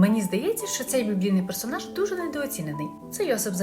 Мені здається, що цей біблійний персонаж дуже недооцінений. Це Йосип з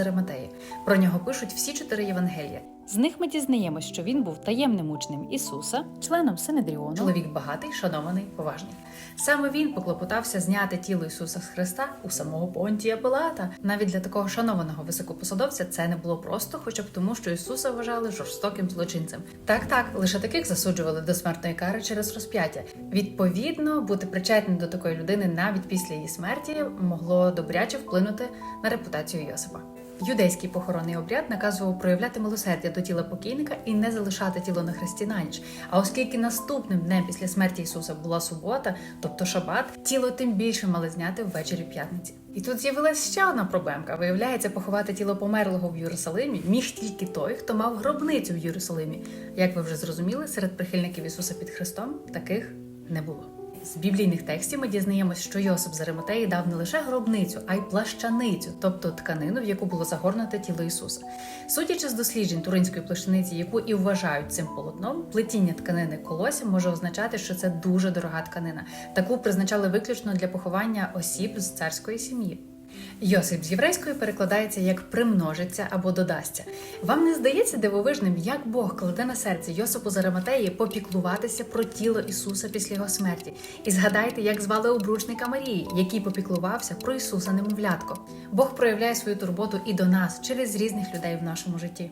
Про нього пишуть всі чотири Євангелія. З них ми дізнаємось, що він був таємним учнем Ісуса, членом Синедріону, Чоловік багатий, шанований, поважний. Саме він поклопотався зняти тіло Ісуса з Христа у самого Понтія Пилата. Навіть для такого шанованого високопосадовця це не було просто, хоча б тому, що Ісуса вважали жорстоким злочинцем. Так, так, лише таких засуджували до смертної кари через розп'яття. Відповідно, бути причетним до такої людини навіть після її смерті могло добряче вплинути на репутацію Йосипа. Юдейський похоронний обряд наказував проявляти милосердя до тіла покійника і не залишати тіло на хресті на ніч. А оскільки наступним днем після смерті Ісуса була субота, тобто шабат, тіло тим більше мали зняти ввечері п'ятниці. І тут з'явилася ще одна проблемка. Виявляється, поховати тіло померлого в Єрусалимі міг тільки той, хто мав гробницю в Єрусалимі. Як ви вже зрозуміли, серед прихильників Ісуса під Христом таких не було. З біблійних текстів ми дізнаємось, що Йосип з Ариматеї дав не лише гробницю, а й плащаницю, тобто тканину, в яку було загорнуте тіло Ісуса. Судячи з досліджень туринської плащаниці, яку і вважають цим полотном, плетіння тканини колосів може означати, що це дуже дорога тканина. Таку призначали виключно для поховання осіб з царської сім'ї. Йосип з єврейської перекладається як примножиться або додасться. Вам не здається дивовижним, як Бог кладе на серце Йосипу з Ариматеї попіклуватися про тіло Ісуса після його смерті? І згадайте, як звали обручника Марії, який попіклувався про Ісуса немовлятко. Бог проявляє свою турботу і до нас через різних людей в нашому житті.